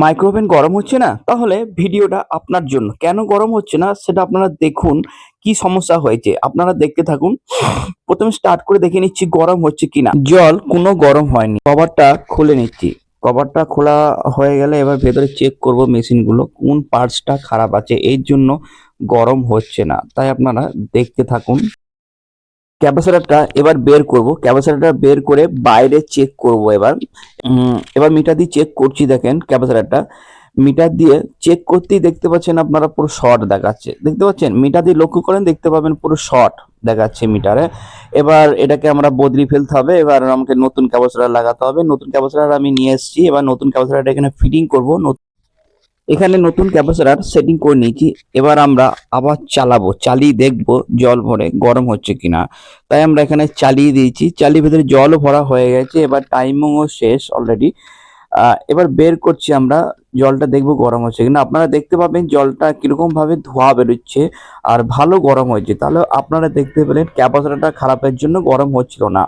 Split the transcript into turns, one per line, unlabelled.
Micro oven গরম হচ্ছে না? তাহলে ভিডিওটা আপনার জন্য। কেন গরম হচ্ছে না? সেটা আপনারা দেখুন কি সমস্যা হয়েছে। আপনারা দেখতে থাকুন। প্রথমে স্টার্ট করে দেখে নিচ্ছি গরম হচ্ছে কিনা। জল কোনো গরম হয়নি। কভারটা খুলে নিচ্ছি। কভারটা খোলা হয়ে গেলে এবার ভেতরে চেক করব মেশিনগুলো কোন পার্টসটা খারাপ আছে? এর জন্য গরম হচ্ছে না। তাই আপনারা দেখতে থাকুন। ক্যাপাসিটারটা এবার বের করব। ক্যাপাসিটারটা বের করে বাইরে চেক করব এবার। এবার মিটার দিয়ে চেক করছি দেখেন ক্যাপাসিটারটা মিটার দিয়ে চেক করতেই দেখতে পাচ্ছেন আপনারা পুরো শর্ট দেখাচ্ছে। দেখতে পাচ্ছেন? মিটার দিয়ে লক্ষ্য করেন, দেখতে পাবেন পুরো শর্ট দেখাচ্ছে মিটারে এবার এটাকে আমরা বদলি ফেলতে হবে। এবার আমাকে নতুন ক্যাপাসিটার লাগাতে হবে। নতুন ক্যাপাসিটার আমি নিয়ে এসেছি। এবার নতুন ক্যাপাসিটারটা এখানে ফিটিং করব। এখানে নতুন ক্যাপাসিটার সেটিং করে নিয়েছি। এবার আমরা আবার চালাবো, চালিয়ে দেখব জল ভরে গরম হচ্ছে কিনা। তাই আমরা এখানে চালিয়ে দিয়েছি, চালিয়ে ভেতরে জলও ভরা হয়ে গেছে, এবার টাইমিংও শেষ অলরেডি এবার বের করছি আমরা, জলটা দেখব গরম হচ্ছে কিনা। আপনারা দেখতে পাবেন জলটা কীরকম ভাবে ধোয়া বেরোচ্ছে আর ভালো গরম হয়েছে। তাহলে আপনারা দেখতে পেলেন ক্যাপাসিটারটা খারাপের জন্য গরম হচ্ছিল না।